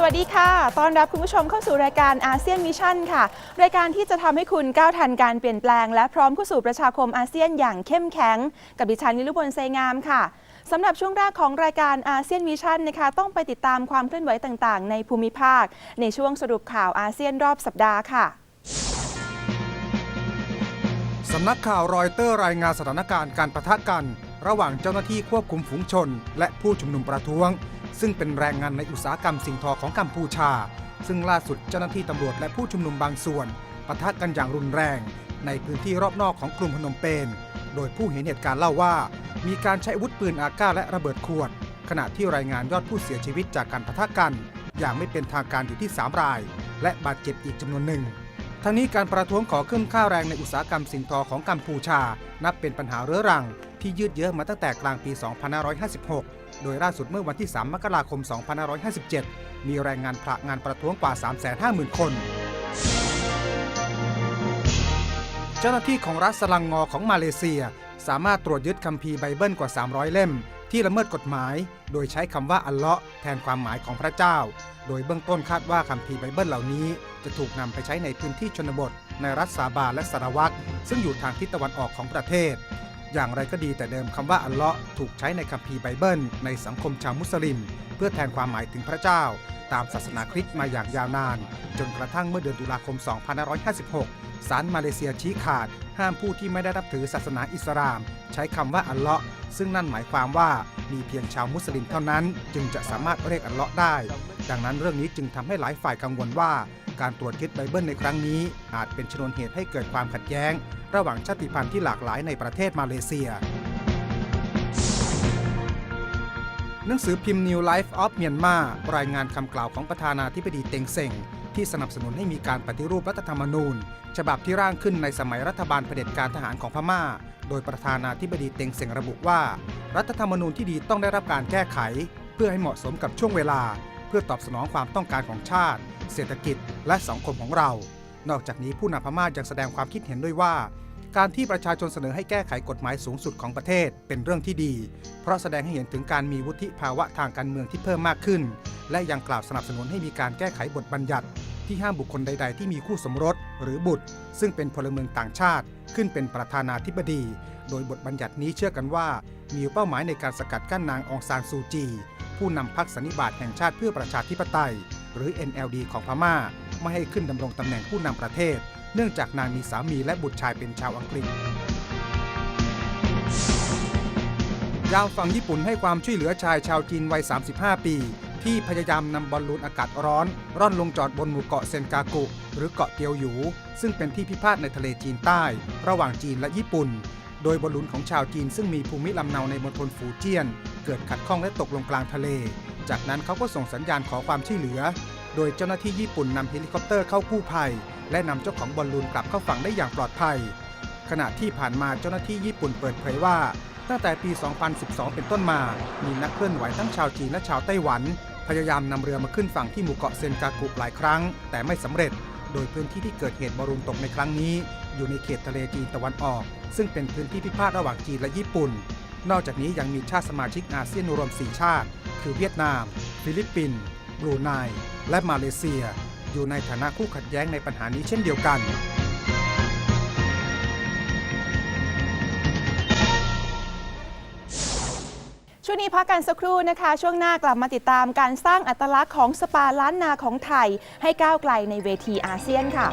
สวัสดีค่ะต้อนรับคุณผู้ชมเข้าสู่รายการอาเซียนมิชั่นค่ะ รายการที่จะทำให้คุณก้าวทันการเปลี่ยนแปลง และพร้อมเข้าสู่ประชาคมอาเซียนอย่างเข้มแข็ง กับดิฉันนิลุพลเซงามค่ะสำหรับช่วงแรกของรายการอาเซียนมิชั่นนะคะต้องไปติดตามความเคลื่อนไหวต่างๆ ในภูมิภาค ในช่วงสรุปข่าวอาเซียนรอบสัปดาห์ค่ะสำนักข่าวรอยเตอร์รายงานสถานการณ์การประทะกัน ระหว่างเจ้าหน้าที่ควบคุมฝูงชน และผู้ชุมนุมประท้วง ซึ่งเป็นแรงงานในอุตสาหกรรมสิ่งทอของกัมพูชา ซึ่งล่าสุดเจ้าหน้าที่ตำรวจและผู้ชุมนุมบางส่วนปะทะกันอย่างรุนแรง ในพื้นที่รอบนอกของกรุงพนมเปญโดยผู้เห็นเหตุการณ์เล่าว่า มีการใช้อาวุธปืนอากาและระเบิดขวด ขณะที่รายงานยอดผู้เสียชีวิตจากการปะทะกัน อย่างไม่เป็นทางการอยู่ที่ 3 ราย และบาดเจ็บอีกจำนวนหนึ่ง ทั้งนี้การประท้วงขอขึ้นค่าแรงในอุตสาหกรรมสิ่งทอของกัมพูชา นับเป็นปัญหาเรื้อรัง ที่ยืดเยื้อมาตั้งแต่กลางปี 2556 โดยล่าสุดเมื่อวันที่ 3 มกราคม 2557 มีแรงงานผละงานประท้วงกว่า 350,000 คน เจ้าหน้าที่ของรัฐสลังงอของมาเลเซีย สามารถตรวจยึดคัมภีร์ไบเบิลกว่า 300 เล่ม ที่ละเมิดกฎหมาย โดยใช้คำว่าอัลเลาะห์แทนความหมายของพระเจ้า โดยเบื้องต้นคาดว่าคัมภีร์ไบเบิลเหล่านี้ จะถูกนำไปใช้ในพื้นที่ชนบท ในรัฐซาบาและสารวัตรซึ่งอยู่ทางทิศตะวันออกของประเทศ อย่างไรก็ดีแต่เดิมคำว่าอัลเลาะห์ถูกใช้ในคัมภีร์ไบเบิล ในสังคมชาวมุสลิม เพื่อแทนความหมายถึงพระเจ้า ตามศาสนาคริสต์มาอย่างยาวนาน จนกระทั่งเมื่อเดือนตุลาคม 2556 ศาลมาเลเซียชี้ขาด ห้ามผู้ที่ไม่ได้รับถือศาสนาอิสลาม ใช้คำว่าอัลเลาะห์ซึ่งนั่นหมายความว่ามีเพียงชาวมุสลิมเท่านั้น จึงจะสามารถเรียกอัลเลาะห์ได้ ดังนั้นเรื่องนี้จึงทำให้หลายฝ่ายกังวลว่า การตรวจยึดไบเบิลในครั้งนี้ อาจเป็นชนวนเหตุให้เกิดความขัดแย้ง ระหว่างชาติพันธุ์ที่หลากหลายในประเทศมาเลเซีย หนังสือพิมพ์ New Life of Myanmar รายงานคำกล่าวของประธานาธิบดีเต็งเซ็งที่สนับสนุนให้มีการปฏิรูปรัฐธรรมนูญ ฉบับที่ร่างขึ้นในสมัยรัฐบาลเผด็จการทหารของพม่า โดยประธานาธิบดีเต็งเซ็งระบุว่า รัฐธรรมนูญที่ดีต้องได้รับการแก้ไข เพื่อให้เหมาะสมกับช่วงเวลา เพื่อตอบสนองความต้องการของชาติ เศรษฐกิจ และสังคมของเรา นอกจากนี้ผู้นำพม่ายังแสดงความคิดเห็นด้วยว่า การที่ประชาชนเสนอให้แก้ไขกฎหมายสูงสุดของประเทศเป็นเรื่องที่ดี เพราะแสดงให้เห็นถึงการมีวุฒิภาวะทางการเมืองที่เพิ่มมากขึ้น และยังกล่าวสนับสนุนให้มีการแก้ไขบทบัญญัติ ที่ห้ามบุคคลใด ๆ ที่มีคู่สมรสหรือบุตร ซึ่งเป็นพลเมืองต่างชาติ ขึ้นเป็นประธานาธิบดี โดยบทบัญญัตินี้เชื่อกันว่า มีเป้าหมายในการสกัดกั้นนางองซานซูจี ผู้นำพรรคสันนิบาตแห่งชาติเพื่อประชาธิปไตย หรือ NLD ของพม่า ไม่ให้ขึ้นดำรงตำแหน่งผู้นำประเทศ เนื่องจากนางมีสามีและบุตรชายเป็นชาวอังกฤษยามฝั่งญี่ปุ่นให้ความช่วยเหลือชายชาวจีนวัย 35 ปี ที่พยายามนำบอลลูนอากาศร้อน ร่อนลงจอดบนหมู่เกาะเซนกากุ หรือเกาะเตียวหยู ซึ่งเป็นที่พิพาทในทะเลจีนใต้ ระหว่างจีนและญี่ปุ่น โดยบอลลูนของชาวจีนซึ่งมีภูมิลำเนาในมณฑลฟูเจียน เกิดขัดข้องและตกลงกลางทะเล จากนั้นเขาก็ส่งสัญญาณขอความช่วยเหลือ โดยเจ้าหน้าที่ญี่ปุ่นนำเฮลิคอปเตอร์เข้ากู้ภัย และนำเจ้าของบอลลูนกลับเข้าฝั่งได้อย่างปลอดภัย ขณะที่ผ่านมาเจ้าหน้าที่ญี่ปุ่นเปิดเผยว่า ตั้งแต่ปี 2012 เป็นต้นมา มีนักเคลื่อนไหวทั้งชาวจีนและชาวไต้หวัน พยายามนำเรือมาขึ้นฝั่งที่หมู่เกาะเซนกากุหลายครั้ง แต่ไม่สำเร็จ โดยพื้นที่ที่เกิดเหตุบอลลูนตกในครั้งนี้ อยู่ในเขตทะเลจีนตะวันออก ซึ่งเป็นพื้นที่พิพาทระหว่างจีนและญี่ปุ่น นอกจากนี้ยังมีชาติสมาชิกอาเซียนรวม 4 ชาติ คือเวียดนาม ฟิลิปปินส์ บรูไนและมาเลเซีย อยู่ในฐานะคู่ขัดแย้งในปัญหานี้เช่นเดียวกัน ช่วงนี้พักกันสักครู่นะคะ ช่วงหน้ากลับมาติดตามการสร้างอัตลักษณ์ของสปาล้านนาของไทย ให้ก้าวไกลในเวทีอาเซียนค่ะ